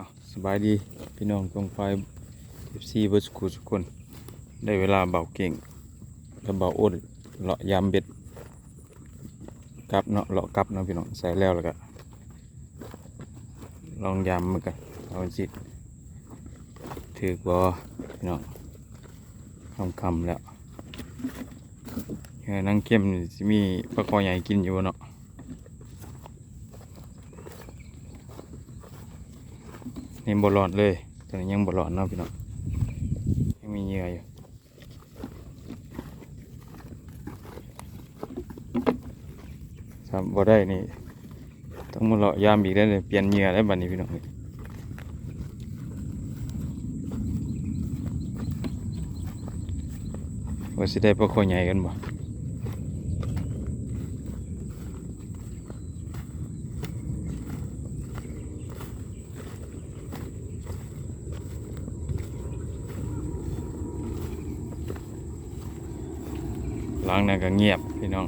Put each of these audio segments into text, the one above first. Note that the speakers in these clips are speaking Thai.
อาสบายดีพี่น้องตรงไฟเอฟซีเบอร์สกูทุกคน ได้เวลาเบาเก่งกับเบาอ้นเลาะยามเบ็ดกลับเนาะเลาะกลับเนาะพี่น้องใส่แล้วแล้วก็ลองยามมันกันเอาสิถือกบอพี่น้องคำคำแล้วเฮ้ยนั่งเข้มสิมีปลาคอใหญ่กินอยู่เนาะ นี่ บอลอดเลยตอนนี้ยังบอลอดเนาะพี่น้องยังมีเหยื่ออยู่ถ้าบ่ได้นี่ต้องมาเลาะยามอีกแล้วเลยเปลี่ยนเหยื่อแล้วบัดนี้พี่น้องว่าสิได้ปลาคอใหญ่กันบ่ห ล้างนั้นก็เงียบพี่น้อง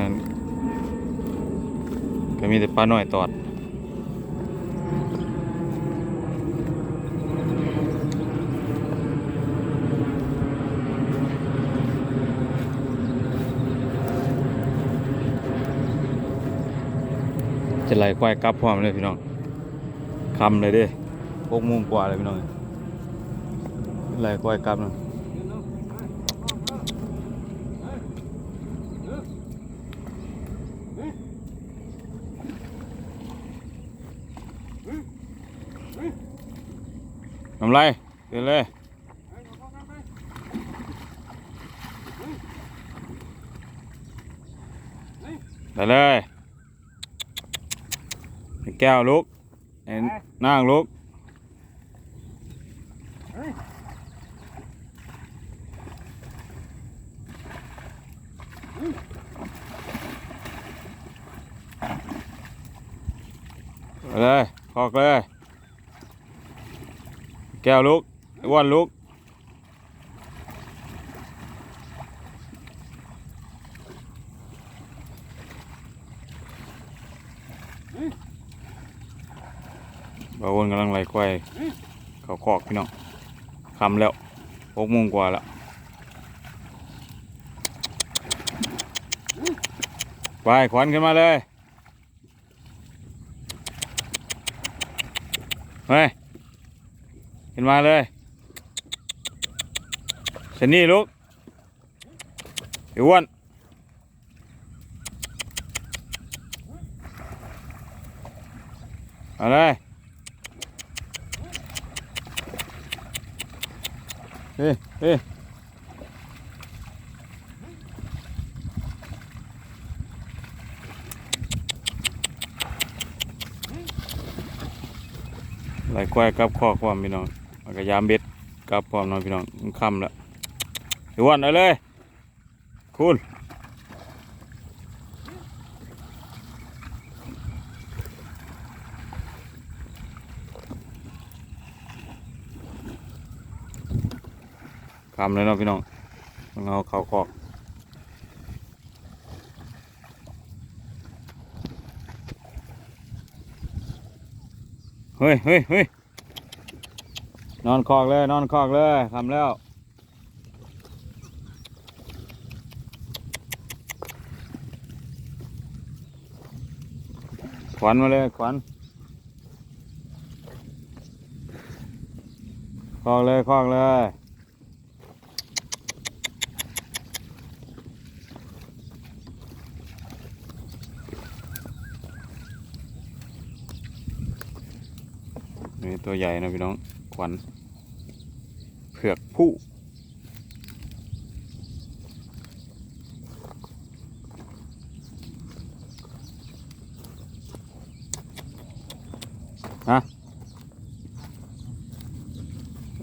นั้นก็มีแต่ปลาน้อยตอดจะไหลควายกลับพร้อมเลยพี่น้องคำเลยเด้หกโมงกว่าเลยพี่น้อง ไหลควายกลับนะทำไรเดินเลยไปเลยแก้วลุกนั่งลุก ไป เลยคอกเลย แก้วลุกไอ้วนลุกบาวนกำลังไหลควายเขาคอกพี่น้องคำแล้วหกโมงกว่าแล้วไปขวัญขึ้นมาเลย เฮ้ยขึ้นมาเลยเชนนี่ลูกไอ้อ้วนอะไรเฮ้ยเฮ้ ไหลควายกับคอความพี่น้องแล้วก็ยามเบ็ดกับพร้อมน้องพี่น้องค่ำแล้วไอ้อ้วนเอาเลย คุณค่ำเลยเนาะพี่น้องต้องเอาเขาคอก เฮ้ยเฮ้ยเฮ้ยนอนคอกเลย นอนคอกเลยทำแล้ว ขวัญมาเลย ขวัญคอกเลย คอกเลย นี่ตัวใหญ่นะพี่น้องขวัญเผือกผู้ฮะ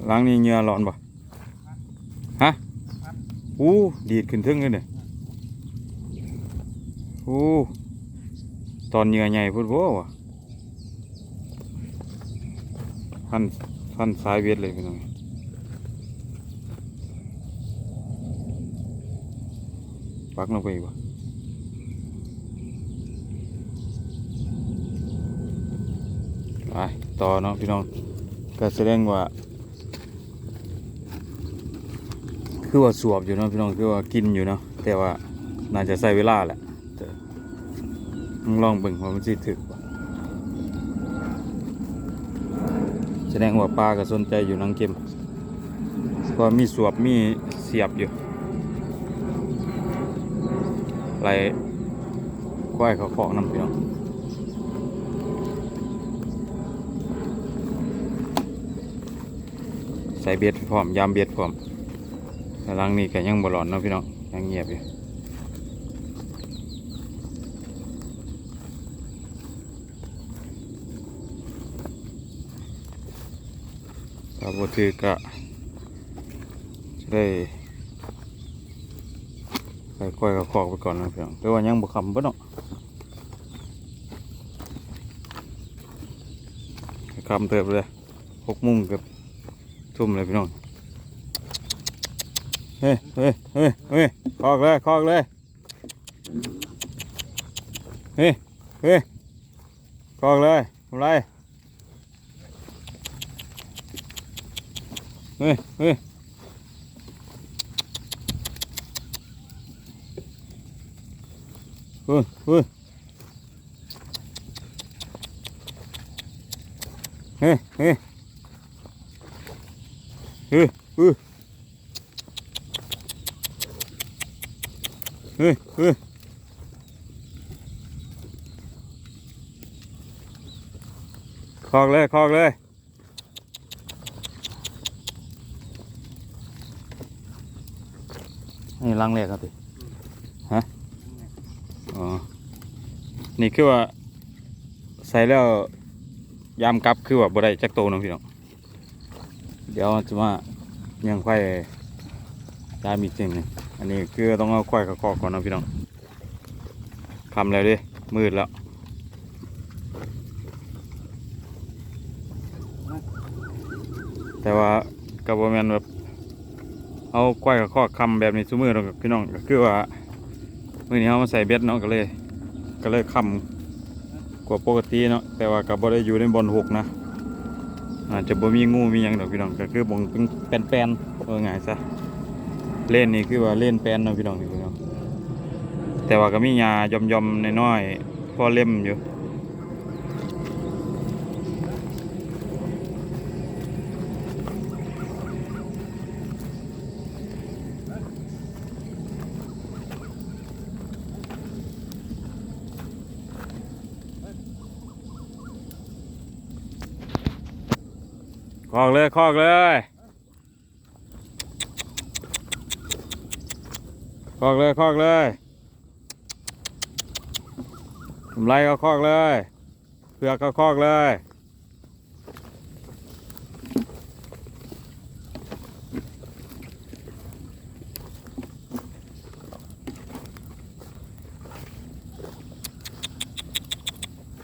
ล้างนี่เหงื่อร้อนบ่ฮะอู้ดีดขึ้นทึ่งเลยเนี่ยอู้ตอนเหงื่อใหญ่พูดโว้วะ พันพันสายเวทเลยพี่น้องปักลงไปอีกวะไปต่อเนาะพี่น้องก็แสดงว่า คือว่าสวบอยู่เนาะพี่น้องคือว่ากินอยู่เนาะแต่ว่าน่าจะใช้เวลาแหละลองเบิ่งว่ามันสิถึกป ดงว่าปลาก็สนใจอยู่นังเกมเพราะมีสวบมีเสียบอยู่ไหลควายเขาเคาะน้ำพี่น้องใส่เบ็ดพร้อมยามเบ็ดพร้อมกำลังนี่ก็ยังบ่ร้อนเนาะพี่น้องยังเงียบอยู่ ถ้าบ่ถือก็จะได้ค่อยๆก็คอกไปก่อนนะเพี่น้องแต่ว่ายังบ่คำบ่เนาะคำเติบเลยหกมุมเกับทุ่มเลยพี่น้องเฮ้ยเฮ้ยเฮ้ยเฮ้ยคอกเลยคอกเลยเฮ้ยเฮ้ยคอกเลยทำไร เฮ้ยเฮ้ยเฮ้ยเฮ้ยเฮ้ยเฮ้ยเฮ้ยเฮ้ยเฮ้ยเฮ้ยคอกเลยคอกเลย นี่ลังเล็กครับพี่ฮะอ๋อนี่คือว่า ใส่แล้วยามกลับคือว่าบ่ได้จักโตเนาะพี่น้องเดี๋ยวจะมายังไข่ยามอีกทีหนึงอันนี้คือต้องเอาควายกับคอกก่อนนะพี่น้องคำแล้วดิมืดแล้วแต่ว่ากับแมนแบบ เอาควายกับคอคำแบบนี้ซุมือเราพี่น้องก็คือว่ามือนี้เขามาใส่เบ็ดเนาะก็เลย ก็เลยคำกว่าปกติเนาะแต่ว่ากับบ่ได้อยู่ในบอลหกนะอาจจะบ่มีงูมียังดอกพี่น้องก็คือบงเป็นแปนๆว่าไงซะเล่นนี่คือว่าเล่นแปนเนาะพี่น้องนี่พี่น้องแต่ว่าก็มีหญ้ายอมๆน้อยๆพอเล่มอยู่ คอกเลยคอกเลยคอกเลยคอกเลยทำไรก็คอกเลยเผือกก็คอกเลย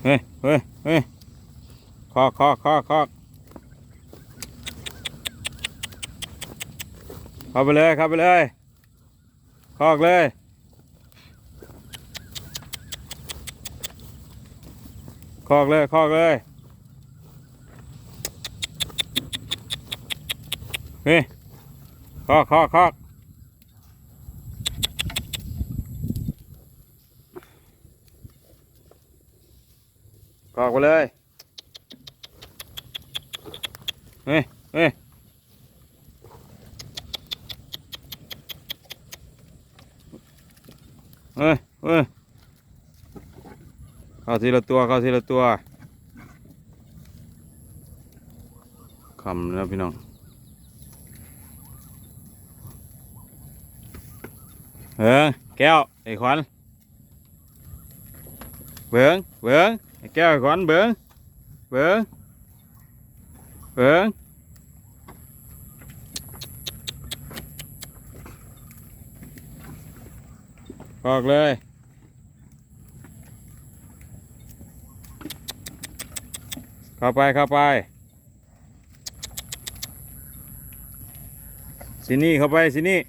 เฮ้ยเฮ้ยเฮ้ยคอกคอกคอกคอก เข้าไปเลยเข้าไปเลยคอกเลยคอกเลยคอกเลยเฮ้ยคอกคอกคอกคอกไปเลยเฮ้ยเฮ้ย เอ้ยเอ้ยเข้าทีละตัวเข้าทีละตัวคำแล้วพี่น้องเบิ้งแก้วไอ้ขวัญเบิ้งเบิ้งไอ้แก้วไอ้ขวัญเบิ้งเบิ้งเบิ้ง ออกเลย เข้าไปเข้าไปสินี่เข้าไปสินี่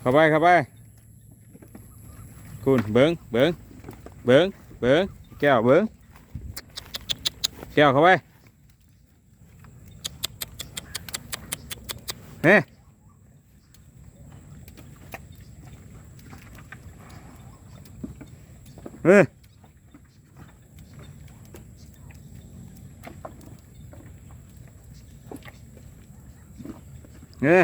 เข้าไปเข้าไปคุณเบิ้งเบิ้งเบิ้งเบิ้งแก้วเบิ้งแก้วเข้าไป เฮ้เฮ้เฮ้